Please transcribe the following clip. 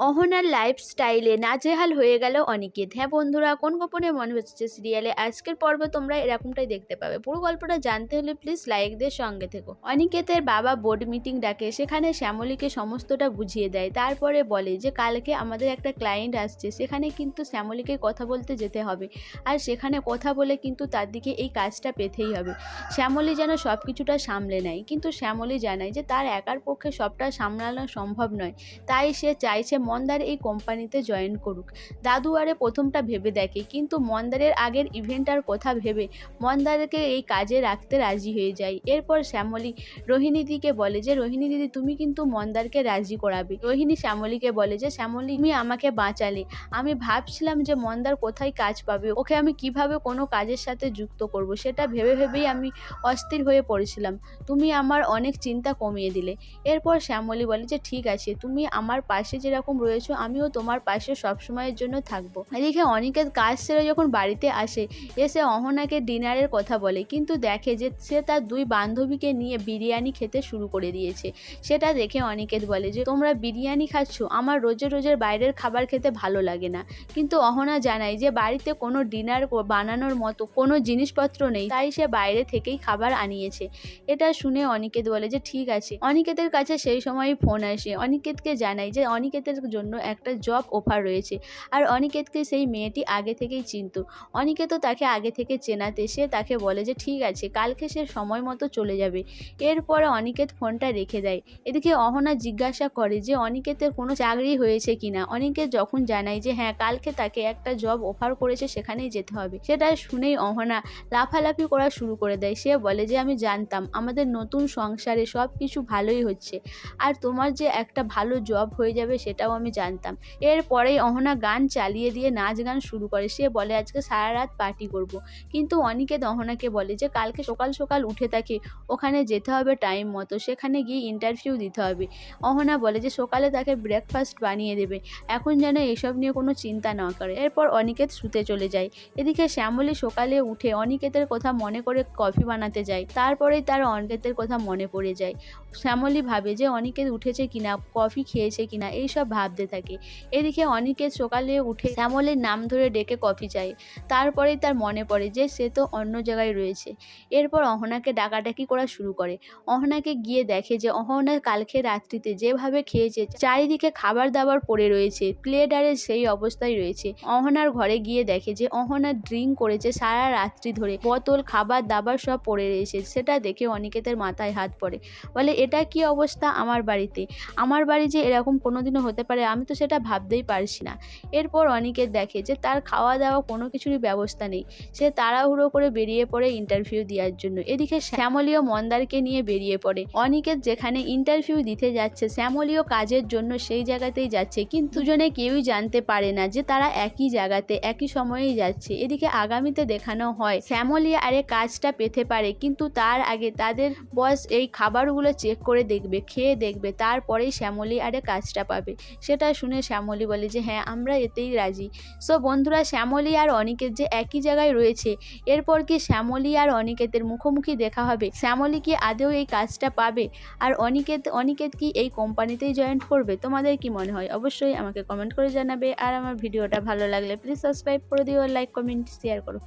অহনার লাইফস্টাইলে নাজেহাল হয়ে গেল অনিকেত। হ্যাঁ বন্ধুরা, কোন গোপনে মনে হচ্ছে সিরিয়ালে আজকের পর্বে তোমরা এরকমটাই দেখতে পাবে। পুরো গল্পটা জানতে হলে প্লিজ লাইক দিয়ে সঙ্গে থেকো। অনিকেতের বাবা বোর্ড মিটিং ডাকে, সেখানে শ্যামলীকে সমস্তটা বুঝিয়ে দেয়। তারপরে বলে যে, কালকে আমাদের একটা ক্লায়েন্ট আসছে, সেখানে কিন্তু শ্যামলীকে কথা বলতে যেতে হবে। আর সেখানে কথা বলে কিন্তু তার দিকে এই কাজটা পেতেই হবে। শ্যামলী যেন সব কিছুটা সামলে নেয়। কিন্তু শ্যামলী জানায় যে, তার একার পক্ষে সবটা সামলানো সম্ভব নয়। তাই সে চাইছে মন্দার এই কোম্পানিতে জয়েন করুক। দাদু আরে প্রথমটা ভেবে দেখে, কিন্তু মন্দারের আগের ইভেন্টটার কথা ভেবে মন্দারকে এই কাজে রাখতে রাজি হয়ে যায়। এরপর শ্যামলী রোহিণী দিকে বলে যে, রোহিণী দিদি, তুমি কিন্তু মন্দারকে রাজি করাবে। রোহিণী শ্যামলীকে বলে যে, শ্যামলী, তুমি আমাকে বাঁচালে। আমি ভাবছিলাম যে মন্দার কোথায় কাজ পাবে, ওকে আমি কীভাবে কোনো কাজের সাথে যুক্ত করব, সেটা ভেবে ভেবেই আমি অস্থির হয়ে পড়েছিলাম। তুমি আমার অনেক চিন্তা কমিয়ে দিলে। এরপর শ্যামলী বলে যে, ঠিক আছে, তুমি আমার পাশে যেরকম রয়েছো, আমিও তোমার পাশে সবসময়ের জন্য থাকব। এদিকে অনিকেত কাজ সেরে যখন বাড়িতে আসে, এসে অহনাকে ডিনারের কথা বলে। কিন্তু দেখে যে সে তার দুই বান্ধবীকে নিয়ে বিরিয়ানি খেতে শুরু করে দিয়েছে। সেটা দেখে অনিকেত বলে যে, তোমরা বিরিয়ানি খাচ্ছ, আমার রোজে রোজের বাইরের খাবার খেতে ভালো লাগে না। কিন্তু অহনা জানায় যে, বাড়িতে কোনো ডিনার বানানোর মতো কোনো জিনিসপত্র নেই, তাই সে বাইরে থেকেই খাবার আনিয়েছে। এটা শুনে অনিকেত বলে যে, ঠিক আছে। অনিকেতের কাছে সেই সময় ফোন আসে। অনিকেতকে জানায় যে, অনিকেতের জন্য একটা জব অফার রয়েছে। আর অনিকেতকে সেই মেয়েটি আগে থেকেই চিনত। অনিকেতও তাকে আগে থেকে চেনাতে সে তাকে বলে যে, ঠিক আছে, কালকে সে সময় মতো চলে যাবে। এরপরে অনিকেত ফোনটা রেখে দেয়। এদিকে অহনা জিজ্ঞাসা করে যে, অনিকেতের কোনো চাকরি হয়েছে কিনা অনিকেত যখন জানায় যে হ্যাঁ কালকে তাকে একটা জব অফার করেছে, সেখানেই যেতে হবে। সেটা শুনেই অহনা লাফালাফি করা শুরু করে দেয়। সে বলে যে, আমি জানতাম, আমাদের নতুন সংসারে সব কিছু ভালোই হচ্ছে। আর তোমার যে একটা ভালো জব হয়ে যাবে, সেটাও আমি জানতাম। এরপরেই অহনা গান চালিয়ে দিয়ে নাচ গান শুরু করে। সে বলে, আজকে সারা রাত পার্টি করব। কিন্তু অনিকেত অহনাকে বলে যে, কালকে সকাল সকাল উঠে তাকে ওখানে যেতে হবে টাইম মতো। সেখানে গিয়ে ইন্টারভিউ দিতে হবে। অহনা বলে যে, সকালে তাকে ব্রেকফাস্ট বানিয়ে দেবে। এখন যেন এসব নিয়ে কোনো চিন্তা না করে। এরপর অনিকেত শুতে চলে যায়। এদিকে শ্যামলী সকালে উঠে অনিকেতের কথা মনে করে কফি বানাতে যায়। তারপরেই তার অনিকেতের কথা মনে পড়ে যায়। শ্যামলী ভাবে যে, অনিকেত উঠেছে কিনা? কফি খেয়েছে কিনা? এইসব ভাবতে থাকে। এদিকে অনিকেত সকালে উঠে শ্যামলের নাম ধরে ডেকে কফি চায়। তারপরেই তার মনে পড়ে যে সে তো অন্য জায়গায় রয়েছে। এরপর অহনাকে ডাকাডাকি করা শুরু করে। অহনাকে গিয়ে দেখে যে অহনা কালকে রাত্রিতে যেভাবে খেয়েছে, চারিদিকে খাবার দাবার পড়ে রয়েছে, প্লেট সেই অবস্থায় রয়েছে। অহনার ঘরে গিয়ে দেখে যে অহনা ড্রিঙ্ক করেছে সারা রাত্রি ধরে। বোতল, খাবার, দাবার সব পড়ে রয়েছে। সেটা দেখে অনিকেতের মাথায় হাত পড়ে। বলে, এটা কি অবস্থা আমার বাড়িতে? আমার বাড়ি যে এরকম কোনোদিনও হতে পারে আমি তো সেটা ভাবতেই পারছি না। এরপর অনিকেত দেখে যে তার খাওয়া দাওয়া কোনো কিছুরই ব্যবস্থা নেই। সে তাড়াহুড়ো করে বেরিয়ে পড়ে ইন্টারভিউ দেওয়ার জন্য। এদিকে শ্যামলীয় মন্দারকে নিয়ে বেরিয়ে পড়ে। অনিকেত যেখানে ইন্টারভিউ দিতে যাচ্ছে শ্যামলীয় কাজের জন্য সেই জায়গাতেই যাচ্ছে। কিন্তু দুজনে কেউই জানতে পারে না যে তারা একই জায়গাতে, একই সময়েই যাচ্ছে। এদিকে আগামীতে দেখানো হয়, শ্যামলী আরে কাজটা পেতে পারে, কিন্তু তার আগে তাদের বস এই খাবারগুলো চেক করে দেখবে, খেয়ে দেখবে। তারপরেই শ্যামলী আরে কাজটা পাবে। সেটা শুনে শ্যামলী বলে যে হ্যাঁ আমরা এতেই রাজি। সো বন্ধুরা, শ্যামলী আর অনিকেত যে একই জায়গায় রয়েছে, এরপর কি শ্যামলী আর অনিকেতের মুখোমুখি দেখা হবে? শ্যামলী কি আদেও এই কাজটা পাবে? আর অনিকেত অনিকেত কি এই কোম্পানিতেই জয়েন করবে? তোমাদের কি মনে হয়? অবশ্যই আমাকে কমেন্ট করে জানাবে। আর আমার ভিডিওটা ভালো লাগলে প্লিজ সাবস্ক্রাইব করে দিও লাইক কমেন্ট শেয়ার করো।